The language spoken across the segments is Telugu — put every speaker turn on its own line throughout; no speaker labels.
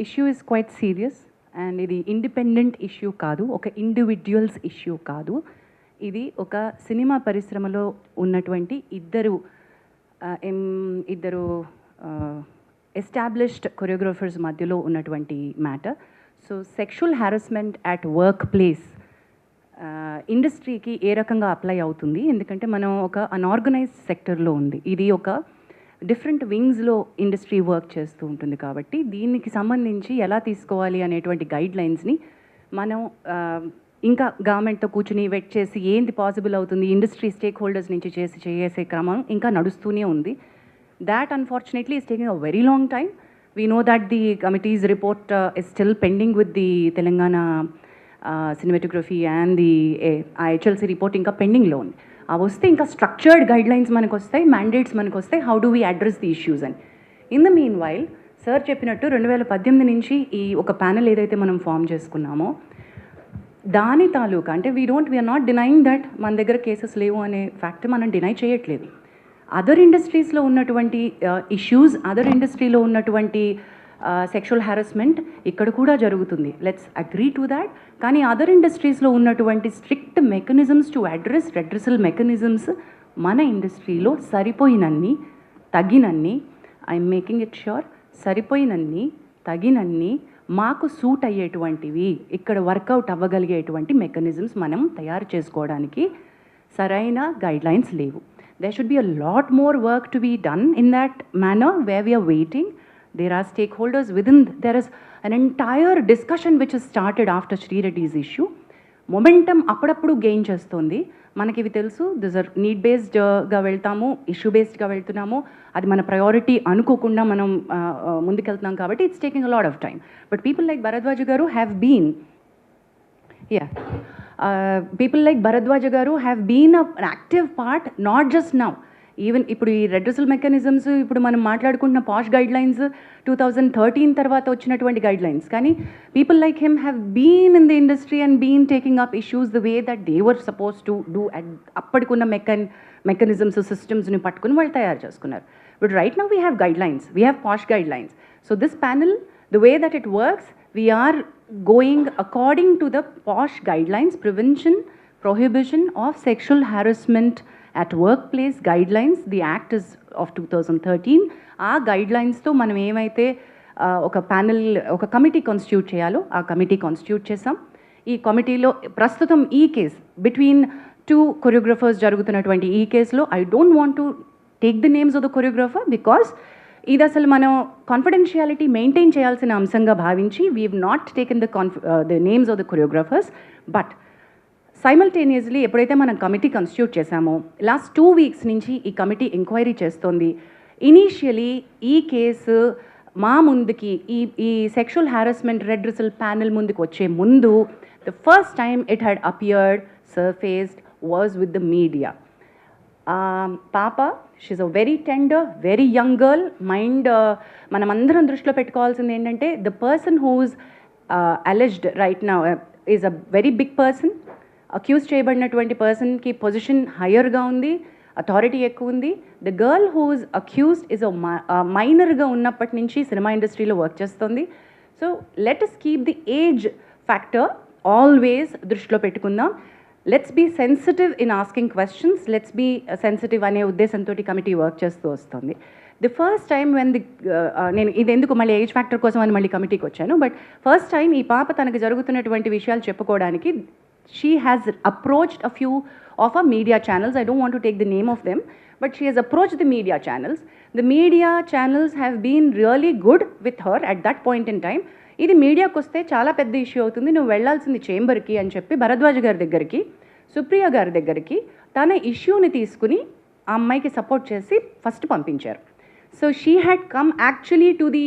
Issue is quite serious and ఇది ఇండిపెండెంట్ ఇష్యూ కాదు ఒక ఇండివిజువల్స్ ఇష్యూ కాదు. ఇది ఒక సినిమా పరిశ్రమలో ఉన్నటువంటి ఇద్దరు ఎం- ఇద్దరు ఎస్టాబ్లిష్డ్ కొరియోగ్రాఫర్స్ మధ్యలో ఉన్నటువంటి matter so sexual harassment at work place ఇండస్ట్రీకి ఏ రకంగా అప్లై అవుతుంది? ఎందుకంటే మనం ఒక అన్ఆర్గనైజ్డ్ సెక్టర్లో ఉంది. ఇది ఒక డిఫరెంట్ వింగ్స్లో ఇండస్ట్రీ వర్క్ చేస్తూ ఉంటుంది కాబట్టి దీనికి సంబంధించి ఎలా తీసుకోవాలి అనేటువంటి గైడ్ లైన్స్ని మనం ఇంకా గవర్నమెంట్తో కూర్చుని వెట్ చేసి ఏంది పాసిబుల్ అవుతుంది ఇండస్ట్రీ స్టేక్ హోల్డర్స్ నుంచి చేసి చేసే క్రమం ఇంకా నడుస్తూనే ఉంది. That unfortunately is taking a very long time we know that the committee's report is still pending with the Telangana cinematography and the uh report ఇంకా పెండింగ్లో ఉంది. అవి వస్తే ఇంకా స్ట్రక్చర్డ్ గైడ్లైన్స్ మనకు వస్తాయి మ్యాండేట్స్ మనకు వస్తాయి how do we address the issues అని. In the meanwhile sir చెప్పినట్టు రెండు వేల పద్దెనిమిది నుంచి ఈ ఒక ప్యానెల్ ఏదైతే మనం ఫామ్ చేసుకున్నామో దాని తాలూకా అంటే we don't we're not denying that మన దగ్గర కేసెస్ లేవు అనే ఫ్యాక్ట్ మనం డినై చేయట్లేదు. అదర్ ఇండస్ట్రీస్లో ఉన్నటువంటి ఇష్యూస్ అదర్ ఇండస్ట్రీలో ఉన్నటువంటి సెక్షువల్ హ్యారస్మెంట్ ఇక్కడ కూడా జరుగుతుంది. లెట్స్ అగ్రీ టు దాట్ కానీ అదర్ ఇండస్ట్రీస్లో ఉన్నటువంటి strict mechanisms to address redressal mechanisms మన ఇండస్ట్రీలో సరిపోయినన్ని తగినన్ని ఐఎమ్ మేకింగ్ ఇట్ ష్యూర్ సరిపోయినన్ని తగినన్ని మాకు సూట్ అయ్యేటువంటివి ఇక్కడ వర్కౌట్ అవ్వగలిగేటువంటి మెకానిజమ్స్ మనం తయారు చేసుకోవడానికి సరైన గైడ్లైన్స్ లేవు. There should be a lot more work to be done in that manner where we are waiting. There are stakeholders within, there is an entire discussion which has started after Sri Reddy's issue. Momentum అప్పుడప్పుడు గెయిన్ చేస్తుంది. మనకి ఇవి తెలుసు. దిస్ ఆర్ నీడ్ బేస్డ్గా వెళ్తాము. ఇష్యూ బేస్డ్గా వెళ్తున్నాము. అది మన ప్రయారిటీ అనుకోకుండా మనం uh, uh, ముందుకెళ్తున్నాం కాబట్టి it's taking a lot of time but people like Bharadwaj garu have been yeah people like Bharadwaja garu have been an active part not just now even ఇప్పుడు ఈ రెడ్రసల్ మెకానిజమ్స్ ఇప్పుడు మనం మాట్లాడుకుంటున్న POSH guidelines two thousand thirteen తర్వాత వచ్చినటువంటి గైడ్ లైన్స్ కానీ people like him have been in the industry and been taking up issues the way that they were suppose to do at అప్పటికున్న మెకాన్ మెకానిజమ్స్ సిస్టమ్స్ని పట్టుకుని వాళ్ళు తయారు చేసుకున్నారు. But right now we have guidelines we have POSH guidelines so this panel the way that it works, we going according to the POSH guidelines prevention prohibition of sexual harassment at work place guidelines the act is of two thousand thirteen uh గైడ్లైన్స్తో మనం ఏమైతే ఒక ప్యానెల్ ఒక కమిటీ కాన్స్టిట్యూట్ చేయాలో ఆ కమిటీ కాన్స్టిట్యూట్ చేసాం ఈ కమిటీలో ప్రస్తుతం ఈ కేస్ బిట్వీన్ టూ కొరియోగ్రఫర్స్ జరుగుతున్నటువంటి ఈ కేసులో I don't want to take the names of the choreographer because ఇది అసలు మనం కాన్ఫిడెన్షియాలిటీ మెయింటైన్ చేయాల్సిన అంశంగా భావించి we not taken the con the names of the choreographers but simultaneously ఎప్పుడైతే మనం కమిటీ కన్స్టిట్యూట్ చేశామో లాస్ట్ టూ వీక్స్ నుంచి ఈ కమిటీ ఎంక్వైరీ చేస్తోంది. ఇనీషియలీ ఈ కేసు మా ముందుకి ఈ ఈ sexual harassment redressal panel ముందుకు వచ్చే ముందు the first time it had appeared surfaced was with the media పాప she's a very tender very young girl mind మనమందరం దృష్టిలో పెట్టుకోవాల్సింది ఏంటంటే the person whose alleged right నా is a very big person accuse చేయబడినటువంటి పర్సన్కి పొజిషన్ హయ్యర్గా ఉంది అథారిటీ ఎక్కువ ఉంది. The girl whose accused is మైనర్గా ఉన్నప్పటి నుంచి సినిమా ఇండస్ట్రీలో వర్క్ చేస్తుంది. So let us keep the age factor always దృష్టిలో పెట్టుకుందాం. Let's be sensitive in asking questions let's be sensitive అనే ఉద్దేశంతో కమిటీ వర్క్ చేస్తూ వస్తుంది. The first time when the నేను ఇది ఎందుకు మళ్ళీ ఏజ్ ఫ్యాక్టర్ కోసం అని మళ్ళీ కమిటీకి వచ్చాను. బట్ ఫస్ట్ టైం ఈ పాప తనకు జరుగుతున్నటువంటి విషయాలు చెప్పుకోవడానికి she has approached a few of a media channels I don't want to take the name of them but she has approach the media channels the media channels have been really good with her at that point in time ఇది మీడియాకు వస్తే చాలా పెద్ద ఇష్యూ అవుతుంది. నువ్వు వెళ్ళాల్సింది చేంబర్కి అని చెప్పి భరద్వాజ్ గారి దగ్గరికి సుప్రియ గారి దగ్గరికి తన ఇష్యూని తీసుకుని ఆ అమ్మాయికి సపోర్ట్ చేసి ఫస్ట్ పంపించారు. So she had come actually to the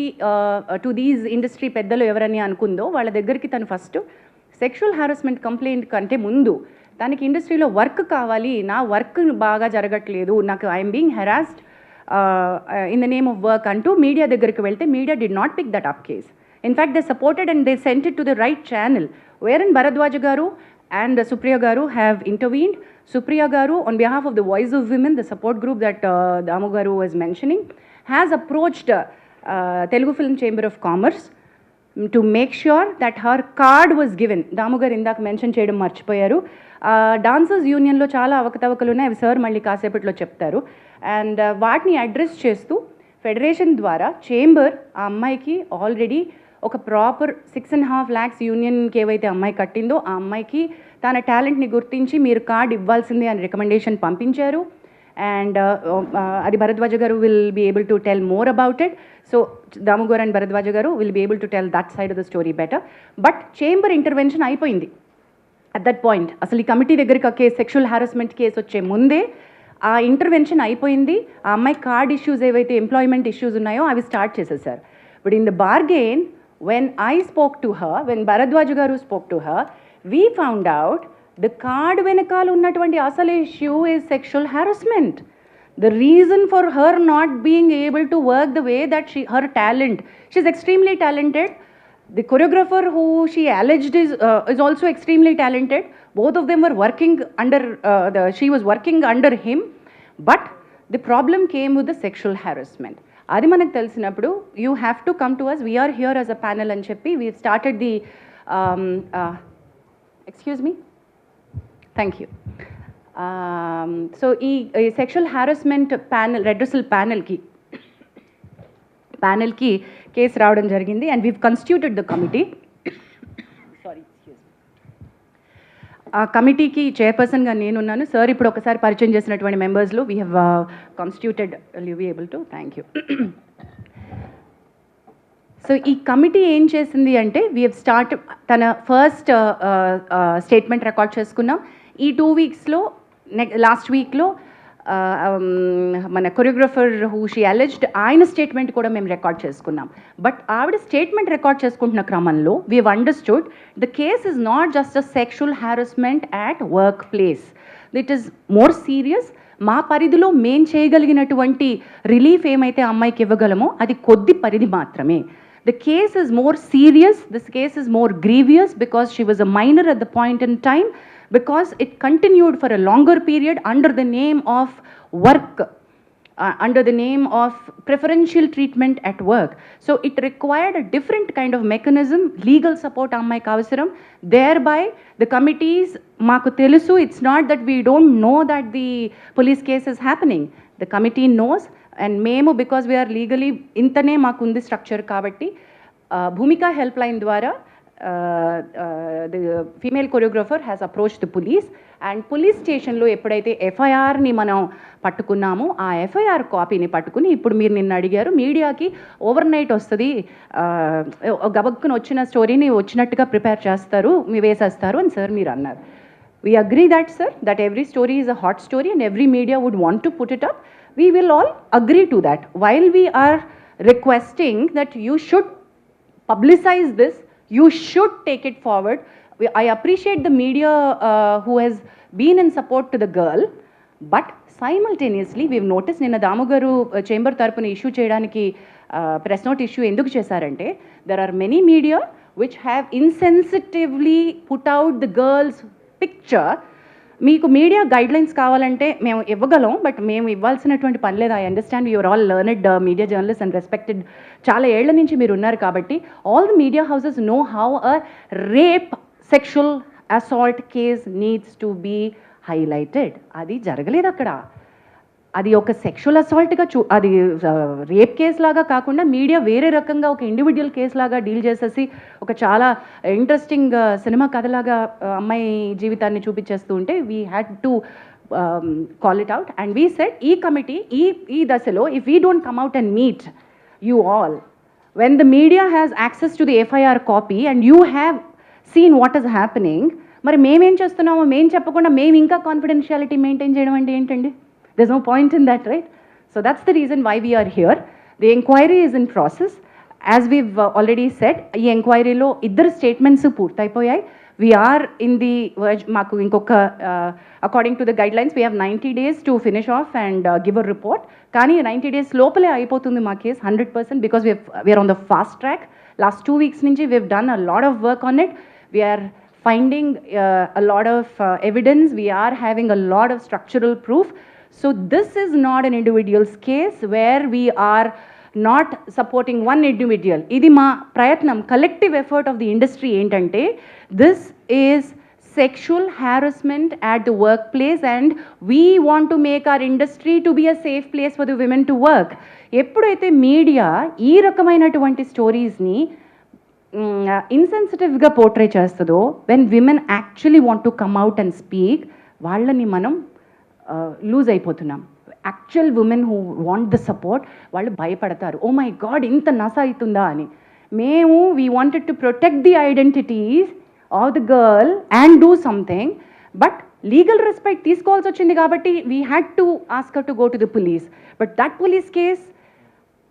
to these industry పెద్దలు ఎవరని అనుకుందో వాళ్ళ దగ్గరికి తను ఫస్ట్ సెక్షువల్ హారాస్మెంట్ కంప్లైంట్ కంటే ముందు తనకి ఇండస్ట్రీలో వర్క్ కావాలి నా వర్క్ బాగా జరగట్లేదు నాకు I'm being harassed in the name of work అంటూ మీడియా దగ్గరికి వెళ్తే media did not pick that up case in fact they supported and they sent to the right channel wherein Bharadwaj garu and Supriya garu have intervened Supriya garu on behalf of the voice of women the support group that Damu garu was mentioning has approached Telugu film chamber of commerce to make sure that her card was given Damu garu ఇందాక మెన్షన్ చేయడం మర్చిపోయారు. డాన్సర్స్ యూనియన్లో చాలా అవకతవకలు ఉన్నాయి. అవి సార్ మళ్ళీ కాసేపట్లో చెప్తారు. అండ్ uh, వాటిని అడ్రస్ చేస్తూ ఫెడరేషన్ ద్వారా చేంబర్ ఆ అమ్మాయికి ఆల్రెడీ ఒక proper six and half lakhs యూనియన్కి ఏవైతే అమ్మాయి కట్టిందో ఆ అమ్మాయికి తన టాలెంట్ని గుర్తించి మీరు కార్డ్ ఇవ్వాల్సిందే అని రికమెండేషన్ పంపించారు. అండ్ uh, uh, అది Bharadwaja garu will be able to tell more about it so Damu and Bharadwaja garu will be able to tell that side of the story better but chamber intervention అయిపోయింది. అట్ దట్ పాయింట్ అసలు ఈ కమిటీ దగ్గరికి ఆ కేసు సెక్షువల్ హారాస్మెంట్ కేసు వచ్చే ముందే ఆ ఇంటర్వెన్షన్ అయిపోయింది. ఆ అమ్మాయి కార్డ్ ఇష్యూస్ ఏవైతే ఎంప్లాయ్మెంట్ ఇష్యూస్ ఉన్నాయో అవి స్టార్ట్ చేసేసారు. But in the bargain when I spoke to her when Bharadwaj garu spoke to her we found out the card వెనకాల ఉన్నటువంటి అసలు issue is sexual harassment the reason for her not being able to work the way that she her talent she's extremely talented the choreographer who she alleged is uh, is also extremely talented both of them were working under uh, the she was working under him but the problem came with the sexual harassment అది మనకు తెలిసినప్పుడు you have to come to us we are here as a panel అని చెప్పి we started the excuse me thank you Um, so ఈ సెక్షువల్ హారాస్మెంట్ ప్యానల్ రెడ్రసల్ ప్యానెల్కి ప్యానెల్కి కేసు రావడం జరిగింది. And we've constituted the committee sorry ఆ కమిటీకి చైర్పర్సన్గా నేనున్నాను. సార్ ఇప్పుడు ఒకసారి పరిచయం చేసినటువంటి మెంబర్స్లో we have constituted you be able to thank you so ఈ కమిటీ ఏం చేసింది అంటే వీ హెవ్ స్టార్ట్ తన ఫస్ట్ స్టేట్మెంట్ రికార్డ్ చేసుకున్నాం. ఈ టూ వీక్స్లో నెక్ లాస్ట్ వీక్లో మన కొరియోగ్రఫర్ హూ షీ అలెజ్డ్ ఆయన స్టేట్మెంట్ కూడా మేము రికార్డ్ చేసుకున్నాం. బట్ ఆవిడ స్టేట్మెంట్ రికార్డ్ చేసుకుంటున్న క్రమంలో we understood the case is not just a sexual harassment at work place it is more serious మా పరిధిలో మేం చేయగలిగినటువంటి రిలీఫ్ ఏమైతే అమ్మాయికి ఇవ్వగలమో అది కొద్ది పరిధి మాత్రమే. The case is more serious this case is more grievous because she was a minor at the point in time because it continued for a longer period under the name of work, uh, under the name of preferential treatment at work. So it required a different kind of mechanism, legal support Ammai kavasaram. Thereby, the committees, makutelusu, it's not that we don't know that the police case is happening. The committee knows, and memo because we are legally intane makundi structure kabatti, uh, Bhumika helpline dwara, the female choreographer has approach the police and police స్టేషన్లో ఎప్పుడైతే ఎఫ్ఐఆర్ని మనం పట్టుకున్నామో ఆ ఎఫ్ఐఆర్ కాపీని పట్టుకుని ఇప్పుడు మీరు నిన్న అడిగారు మీడియాకి ఓవర్ నైట్ వస్తుంది గబక్కున వచ్చిన స్టోరీని వచ్చినట్టుగా ప్రిపేర్ చేస్తారు మీ వేసేస్తారు అని సార్ మీరు అన్నారు. We agree that sir that every story is a hot story and every media would want to put it up we will all agree to that while we are requesting that you should publicize this you should take it forward. I appreciate the media uh, who has been in support to the girl but simultaneously we've notice నిన్న దాము గారు చేంబర్ తరపున ఇష్యూ చేయడానికి ప్రెస్ నోట్ ఇష్యూ ఎందుకు చేశారంటే there are many media which have insensitively put out the girl's picture మీకు మీడియా గైడ్లైన్స్ కావాలంటే మేము ఇవ్వగలం బట్ మేము ఇవ్వాల్సినటువంటి పని లేదు. I understand you're all learned media journalist and respected చాలా ఏళ్ళ నుంచి మీరు ఉన్నారు కాబట్టి all the media houses know how a rape sexual assault case needs to be highlighted అది జరగలేదు అక్కడ. అది ఒక సెక్షువల్ అసాల్ట్గా చూ అది రేప్ కేస్ లాగా కాకుండా మీడియా వేరే రకంగా ఒక ఇండివిజువల్ కేస్ లాగా డీల్ చేసేసి ఒక చాలా ఇంట్రెస్టింగ్ సినిమా కథలాగా అమ్మాయి జీవితాన్ని చూపించేస్తూ ఉంటే we had to call it out and we set ఈ కమిటీ ఈ ఈ దశలో if we don't come out and meet you all when the media has access to the FIR copy and you have seen what is happening మరి మేమేం చేస్తున్నామో మేము చెప్పకుండా మేము ఇంకా కాన్ఫిడెన్షియాలిటీ మెయింటైన్ చేయడం అంటే ఏంటండి? There's no point in that right so that's the reason why we're here the enquiry is in process as we already set ఈ ఎంక్వైరీలో ఇద్దరు స్టేట్మెంట్స్ పూర్తయిపోయాయి. వీఆర్ ఇన్ ది మాకు ఇంకొక according to the guidelines we have ninety days to finish off and give a report కానీ నైంటీ డేస్ లోపలే అయిపోతుంది మా case hundred percent because we're on the fast track last two weeks నుంచి we've done a lot of work on it we're finding a lot of evidence we're having a lot of structural proof so this is not an individual's case where we are not supporting one individual ఇది మా ప్రయత్నం collective effort of the industry ఏంటంటే this is sexual harassment at the workplace and we want to make our industry to be a safe place for the women to work ఎప్పుడైతే మీడియా ఈ రకమైనటువంటి స్టోరీస్ని ఇన్సెన్సిటివ్గా పోర్ట్రే చేస్తుందో when women actually want to come out and speak వాళ్ళని మనం లూజ్ అయిపోతున్నాం. Actual women who want the support వాళ్ళు భయపడతారు. ఓ మై గాడ్ ఇంత నస అవుతుందా? అని. మేము we wanted to protect the identities of the girl and do something but legal respect తీసుకోవాల్సి వచ్చింది కాబట్టి we had to ask her to go to the police but that police case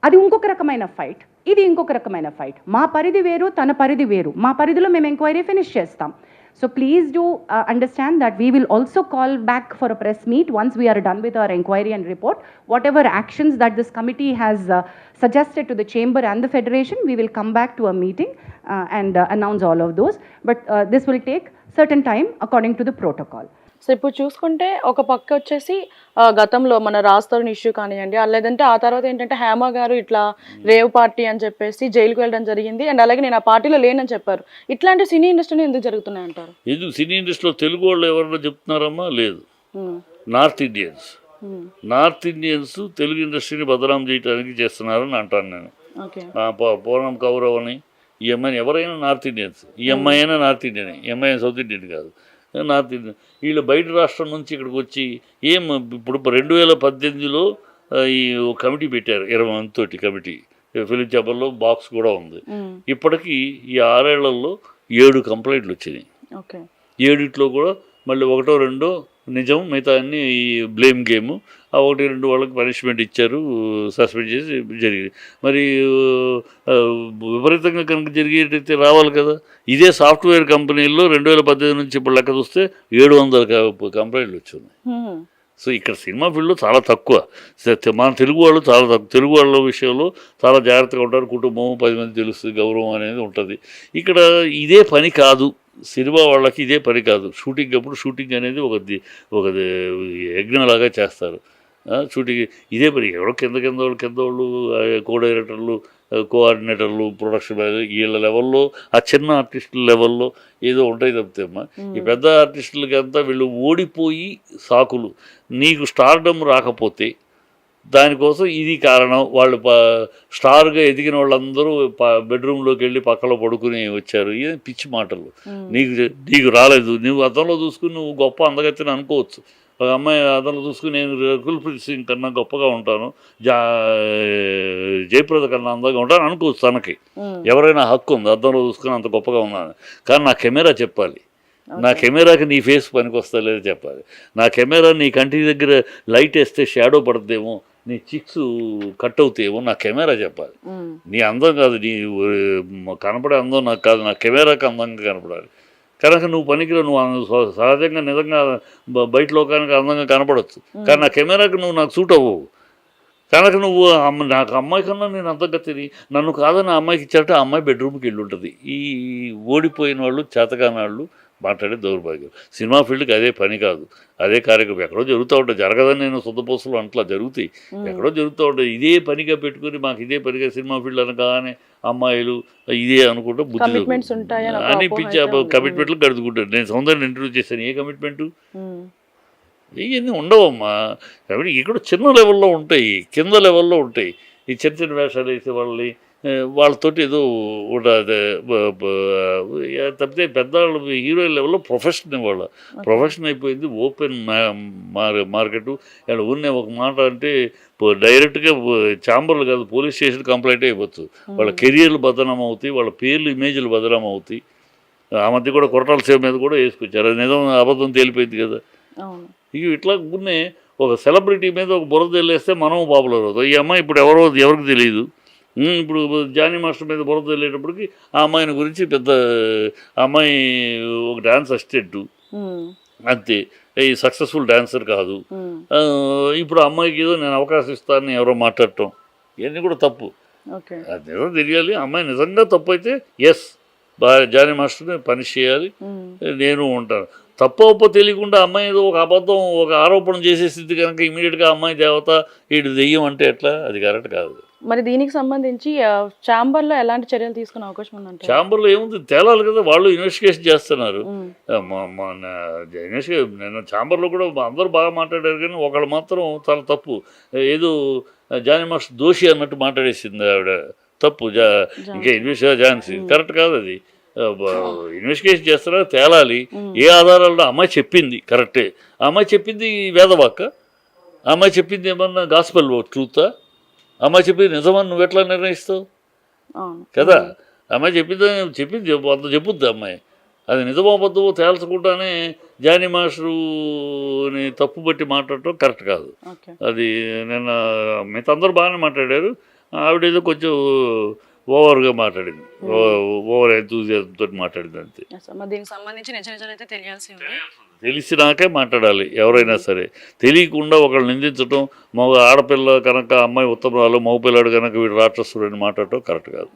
అది ఇంకొక రకమైన ఫైట్ ఇది ఇంకొక రకమైన ఫైట్ మా పరిధి వేరు తన పరిధి వేరు. మా పరిధిలో మేము ఎంక్వైరీ ఫినిష్ చేస్తాం. So please do uh, understand that we will also call back for a press meet once we are done with our inquiry and report. Whatever actions that this committee has uh, suggested to the chamber and the federation, we will come back to a meeting uh, and uh, announce all of those. But uh, this will take certain time according to the protocol.
So ఇప్పుడు చూసుకుంటే ఒక పక్క వచ్చేసి గతంలో మన రాస్తరుణ్ ఇష్యూ కానివ్వండి లేదంటే ఆ తర్వాత ఏంటంటే హేమ గారు ఇట్లా రేవ్ పార్టీ అని చెప్పేసి జైలుకు వెళ్ళడం జరిగింది. అండ్ అలాగే నేను ఆ పార్టీలో లేనని చెప్పారు. ఇట్లాంటి సినీ ఇండస్ట్రీని ఎందుకు జరుగుతున్నాయి అంటారు?
ఎందుకు సినీ ఇండస్ట్రీలో తెలుగు వాళ్ళు ఎవరన్నా చెప్తున్నారమ్మా? లేదు. North
Indians.
North Indians Telugu ఇండస్ట్రీని బదనాం చేయడానికి చేస్తున్నారని అంటాను నేను. పూర్ణం కౌరవ్ అని ఈ అమ్మాయిని ఎవరైనా నార్త్ ఇండియన్స్. ఈ అమ్మాయి అయినా నార్త్ ఇండియన్. ఈ అమ్మాయి సౌత్ ఇండియన్ కాదు. ఇండియన్ వీళ్ళు బయట రాష్ట్రం నుంచి ఇక్కడికి వచ్చి ఏం ఇప్పుడు రెండు వేల పద్దెనిమిదిలో ఈ కమిటీ పెట్టారు ఇరవై మంది తోటి కమిటీ. ఫిలిం చేపల్లో బాక్స్ కూడా ఉంది. ఇప్పటికీ ఈ ఆరేళ్ళలో ఏడు కంప్లైంట్లు వచ్చినాయి.
ఓకే.
ఏడిట్లో కూడా మళ్ళీ ఒకటో రెండో నిజం మిగతా అన్ని ఈ బ్లేమ్ గేమ్ ఆ ఒకటి రెండు వాళ్ళకి పనిష్మెంట్ ఇచ్చారు సస్పెండ్ చేసి జరిగింది. మరి విపరీతంగా కనుక జరిగేటైతే రావాలి కదా. ఇదే సాఫ్ట్వేర్ కంపెనీల్లో రెండు వేల పద్దెనిమిది నుంచి ఇప్పుడు లెక్క చూస్తే ఏడు వందల కంప్లైంట్లు వచ్చాయి
ఉమ్,
సో ఇక్కడ సినిమా ఫీల్డ్లో చాలా తక్కువ. మన తెలుగు వాళ్ళు చాలా తక్కువ తెలుగు వాళ్ళ విషయంలో చాలా జాగ్రత్తగా ఉంటారు. కుటుంబం పది మంది తెలుస్తుంది గౌరవం అనేది ఉంటుంది. ఇక్కడ ఇదే పని కాదు. సినిమా వాళ్ళకి ఇదే పని కాదు. షూటింగ్ అప్పుడు షూటింగ్ అనేది ఒక ఒక యజ్ఞంలాగా చేస్తారు. షూటింగ్ ఇదే పని ఎవరో కింద కింద వాళ్ళు కింద వాళ్ళు కో డైరెక్టర్లు కోఆర్డినేటర్లు ప్రొడక్షన్ వీళ్ళ లెవెల్లో ఆ చిన్న ఆర్టిస్టుల లెవెల్లో ఏదో ఉంటాయి తప్పితే అమ్మా. ఈ పెద్ద ఆర్టిస్టులకి అంతా వీళ్ళు ఓడిపోయి సాకులు. నీకు స్టార్డమ్ రాకపోతే దానికోసం ఇది కారణం. వాళ్ళు స్టార్గా ఎదిగిన వాళ్ళందరూ బెడ్రూమ్లోకి వెళ్ళి పక్కలో పడుకుని వచ్చారు. ఇది పిచ్చి మాటలు. నీకు నీకు రాలేదు. నువ్వు అద్దంలో చూసుకుని నువ్వు గొప్ప అందగతిని అనుకోవచ్చు. ఒక అమ్మాయి అద్దంలో చూసుకుని నేను కుల్ప్రీత్ సింగ్ కన్నా గొప్పగా ఉంటాను. జా జయప్రద కన్నా అందంగా ఉంటాను అనుకోవచ్చు తనకి. ఎవరైనా హక్కు ఉంది అద్దంలో చూసుకుని అంత గొప్పగా ఉన్నాను. కానీ నా కెమెరా చెప్పాలి. నా కెమెరాకి నీ ఫేస్ పనికి లేదో చెప్పాలి. నా కెమెరా నీ కంటి దగ్గర లైట్ వేస్తే షాడో పడుతుందేమో నీ చిక్స్ కట్ అవుతాయేమో నా కెమెరా చెప్పాలి. నీ అందం కాదు నీ కనపడే అందం నాకు కాదు నా కెమెరాకి అందంగా కనపడాలి. కనుక నువ్వు పనికిరా నువ్వు సహజంగా నిజంగా బయట లోకానికి అందంగా కనపడవచ్చు కానీ నా కెమెరాకి నువ్వు నాకు సూట్ అవ్వవు. కనుక నువ్వు నాకు అమ్మాయి కన్నా నేను అంతగా తిని నన్ను కాదని అమ్మాయికి ఇచ్చారంటే ఆ అమ్మాయి బెడ్రూమ్కి వెళ్ళి ఉంటుంది ఈ ఓడిపోయిన వాళ్ళు చేతకాని వాళ్ళు మాట్లాడే దౌర్భాగ్యం. సినిమా ఫీల్డ్కి అదే పని కాదు. అదే కార్యక్రమం. ఎక్కడో జరుగుతూ ఉంటాయి జరగదని నేను సొంతపోసలు అంట్లా జరుగుతాయి. ఎక్కడో జరుగుతూ ఉంటాయి ఇదే పనిగా పెట్టుకుని మాకు ఇదే పనిగా సినిమా ఫీల్డ్ అనగానే అమ్మాయిలు ఇదే అనుకుంటా బుద్ధి
Commitments ఉంటాయని ఒక
అని
అపోహ
పిచ్చి
అయితే ఉంది.
కమిట్మెంట్లు గడుచుకుంటారు నేను సొంతంగా ఇంటర్వ్యూ చేశాను. ఏ కమిట్మెంటు ఇవన్నీ ఉండవమ్మా. కాబట్టి ఇక్కడ చిన్న లెవెల్లో ఉంటాయి. కింద లెవెల్లో ఉంటాయి. ఈ చిన్న చిన్న వేషాలు వేసే వాళ్ళని వాళ్ళతోటి ఏదో తప్పితే పెద్దవాళ్ళు హీరో లెవెల్లో ప్రొఫెషన్ ఇవాళ ప్రొఫెషన్ అయిపోయింది ఓపెన్ మార్కెట్. ఇక్కడ ఉన్న ఒక మాట అంటే డైరెక్ట్గా ఛాంబర్లు కాదు పోలీస్ స్టేషన్ కంప్లైంట్ అయిపోవచ్చు. వాళ్ళ కెరియర్లు బదనాం అవుతాయి వాళ్ళ పేర్లు ఇమేజ్లు బదనాం అవుతాయి. ఆ మధ్య కూడా కొరటాల సేవ మీద కూడా వేసుకొచ్చారు. అది నిజం అబద్ధం తేలిపోయింది కదా. ఇక ఇట్లా ఉన్నే ఒక సెలబ్రిటీ మీద ఒక బురద వెళ్ళేస్తే మనం పాపులర్ అవుతాం. ఈ అమ్మాయి ఇప్పుడు ఎవరో ఎవరికి తెలియదు ఇప్పుడు జానీ మాస్టర్ మీద బురద వెళ్ళేటప్పటికి ఆ అమ్మాయిని గురించి పెద్ద అమ్మాయి ఒక డాన్స్ అసిస్టెంట్. అంతే. ఈ సక్సెస్ఫుల్ డాన్సర్ కాదు. ఇప్పుడు అమ్మాయికి ఏదో నేను అవకాశం ఇస్తానని ఎవరో మాట్లాడటం. ఇవన్నీ కూడా తప్పు.
ఓకే.
అది నిజం తెలియాలి అమ్మాయి నిజంగా తప్పు అయితే ఎస్ జానీ మాస్టర్ని పనిష్ చేయాలి. నేను ఉంటాను. తప్పు తెలియకుండా అమ్మాయి ఏదో ఒక అబద్ధం ఒక ఆరోపణ చేసేసింది కనుక ఇమీడియట్గా అమ్మాయి దేవత వీడు దెయ్యం అంటే ఎట్లా? అది కరెక్ట్ కాదు.
మరి దీనికి సంబంధించి ఛాంబర్లో ఎలాంటి చర్యలు తీసుకునే అవకాశం ఉందంటే
ఛాంబర్లో ఏముంది? తేలాలి కదా వాళ్ళు ఇన్వెస్టిగేషన్ చేస్తున్నారు. నేను ఛాంబర్లో కూడా అందరూ బాగా మాట్లాడారు కానీ ఒకళ్ళు మాత్రం చాలా తప్పు. ఏదో జానీ మాస్టర్ దోషి అన్నట్టు మాట్లాడేసింది ఆవిడ. తప్పు జా ఇంకా ఇన్వెస్టిగా ఝాన్సీ కరెక్ట్ కాదు అది. ఇన్వెస్టిగేషన్ చేస్తారా తేలాలి. ఏ ఆధారాల్లో? అమ్మాయి చెప్పింది కరెక్టే. అమ్మాయి చెప్పింది వేదవాక్క. అమ్మాయి చెప్పింది ఏమన్నా గాస్పల్ ట్రూతా? అమ్మాయి చెప్పింది నిజమని నువ్వు ఎట్లా నిర్ణయిస్తావు? కదా? అమ్మాయి చెప్పింది చెప్పింది చెప్పు అంత చెప్పుద్ది అమ్మాయి. అది నిజమో అబద్ధమో తేల్చకుండానే జానీ మాస్టరుని తప్పు బట్టి మాట్లాడటం కరెక్ట్ కాదు. అది నిన్న మిగతా అందరూ బాగానే మాట్లాడారు. ఆవిడ ఏదో కొంచెం ఓవర్గా మాట్లాడింది. ఓవర్ తోటి మాట్లాడింది అంతే.
దీనికి సంబంధించి నిజ తెలియాల్సి
తెలిసినాకే మాట్లాడాలి ఎవరైనా సరే. తెలియకుండా ఒకళ్ళు నిందించడం మగ ఆడపిల్ల కనుక అమ్మాయి ఉత్తమరాలు మగ పిల్లాడు కనుక వీడు రాక్షసుడు అని మాట్లాడటం కరెక్ట్ కాదు.